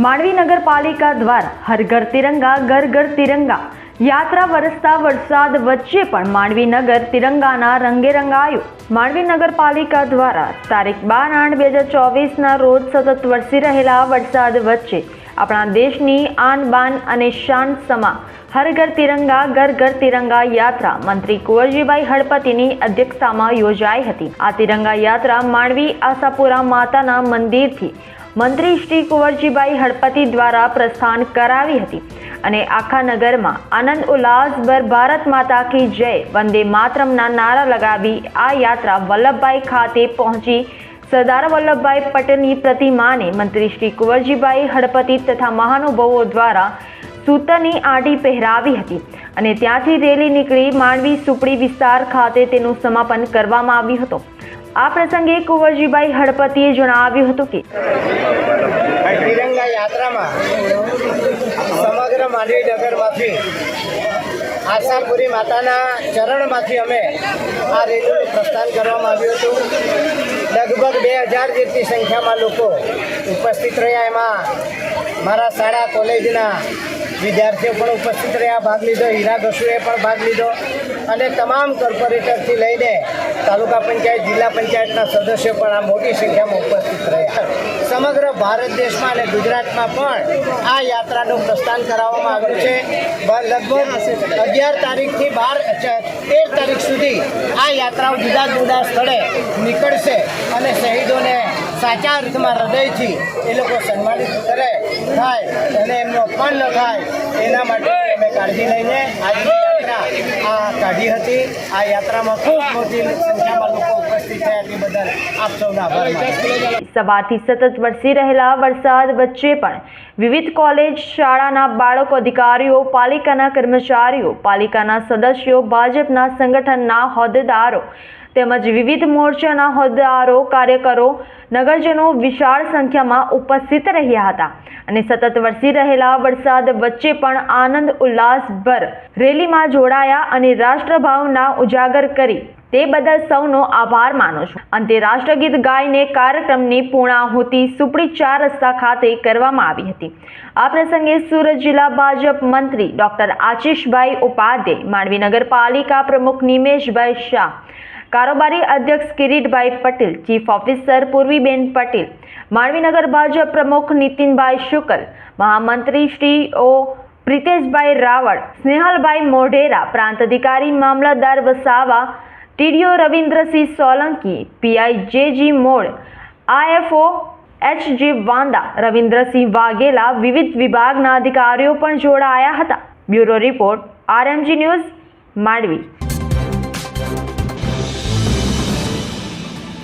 માંડવી નગરપાલિકા દ્વારા હર ઘર તિરંગા ઘર ઘર તિરંગા. યાત્રા વરસતા વરસાદ વચ્ચે પણ માંડવી નગર તિરંગાના રંગે રંગાયું માંડવી નગરપાલિકા દ્વારા તારીખ બાર આઠ બે હજાર ચોવીસના રોજ સતત વરસી રહેલા વરસાદ વચ્ચે આપણા દેશની આન બાન અને શાન સમા હર ઘર તિરંગા ઘર ઘર તિરંગા યાત્રા મંત્રી કુંવરજીભાઈ હળપતિની અધ્યક્ષતામાં યોજાઈ હતી. આ તિરંગા યાત્રા માંડવી આશાપુરા માતાના મંદિરથી મંત્રી શ્રી કુંવરજીભાઈ હળપતિ દ્વારા પ્રસ્થાન કરાવી હતી અને આખા નગરમાં આનંદ ઉલ્લાસભર ભારત માતા કી જય, વંદે માતરમના નારા લગાવી આ યાત્રા વલ્લભભાઈ ખાતે પહોંચી. સરદાર વલ્લભભાઈ પટેલની પ્રતિમાને મંત્રી શ્રી કુંવરજીભાઈ હળપતિ તથા મહાનુભાવો દ્વારા સૂતરની આંટી પહેરાવી હતી અને ત્યાંથી રેલી નીકળી માંડવી સુપડી વિસ્તાર ખાતે તેનું સમાપન કરવામાં આવ્યું હતું. આ પ્રસંગે કુંવરજીભાઈ હળપતિએ જણાવ્યું હતું કે તિરંગા યાત્રામાં સમગ્ર માંડવી નગરમાંથી આશાપુરી માતાના ચરણમાંથી અમે આ રેલીનું પ્રસ્થાન કરવામાં આવ્યું હતું. લગભગ બે હજાર જેટલી સંખ્યામાં લોકો ઉપસ્થિત રહ્યા. એમાં મારા શાળા, કોલેજના વિદ્યાર્થીઓ પણ ઉપસ્થિત રહ્યા, ભાગ લીધો, હીરા ઘસુએ પણ ભાગ લીધો અને તમામ કોર્પોરેટરથી લઈને તાલુકા પંચાયત, જિલ્લા પંચાયતના સદસ્યો પણ આ મોટી સંખ્યામાં ઉપસ્થિત રહ્યા. સમગ્ર ભારત દેશમાં અને ગુજરાતમાં પણ આ યાત્રાનું પ્રસ્થાન કરાવવામાં આવ્યું છે. લગભગ અગિયાર તારીખથી બાર તેર તારીખ સુધી આ યાત્રાઓ જુદા જુદા સ્થળે નીકળશે અને શહીદોને સાચા અર્થમાં હૃદયથી એ લોકો સન્માનિત કરે, થાય અને એમનો અપમાન ન થાય, એના માટે અમે કાળજી લઈને આજની યાત્રા આ કાઢી હતી. આ યાત્રામાં ખૂબ મોટી સંખ્યામાં લોકો આભાર સવારથી સતત વરસી રહેલા વરસાદ વચ્ચે પણ વિવિધ કોલેજ શાળાના બાળકો, અધિકારીઓ, પાલિકાના કર્મચારીઓ, પાલિકાના સદસ્યો, ભાજપના સંગઠનના હોદ્દેદારો તેમજ વિવિધ મોરચાના હોદ્દેદારો, કાર્યકરો, નગરજનો વિશાળ સંખ્યામાં ઉપસ્થિત રહ્યા હતા અને સતત વરસી રહેલા વરસાદ વચ્ચે પણ આનંદ ઉલ્લાસભર રેલીમાં જોડાયા અને રાષ્ટ્રભાવના ઉજાગર કરી. તે બદલ સૌનો આભાર માનું છું. અંતે રાષ્ટ્રગીત ગાઈને કાર્યક્રમની પૂર્ણાહુતિ સુપડી ચાર રસ્તા ખાતે કરવામાં આવી હતી. આ પ્રસંગે સુરત જિલ્લા ભાજપ મંત્રી ડોક્ટર આશીષભાઈ ઉપાધ્યાય, માંડવી નગરપાલિકા પ્રમુખ નિમેશભાઈ શાહ, કારોબારી અધ્યક્ષ કિરીટભાઈ પટેલ, ચીફ ઓફિસર પૂર્વીબેન પટેલ, માંડવી નગર ભાજપ પ્રમુખ નીતિનભાઈ શુકલ, મહામંત્રી શ્રી ઓ પ્રિતેશભાઈ રાવળ, સ્નેહલભાઈ મોઢેરા, પ્રાંત અધિકારી મામલતદાર Vasava TDO Ravindrasinh Solanki, PI JG Mod, IFO H J Vanda, Ravindrasinh Vaghela વિવિધ વિભાગના અધિકારીઓ પણ જોડાયા હતા. Bureau report RMG news Mandvi.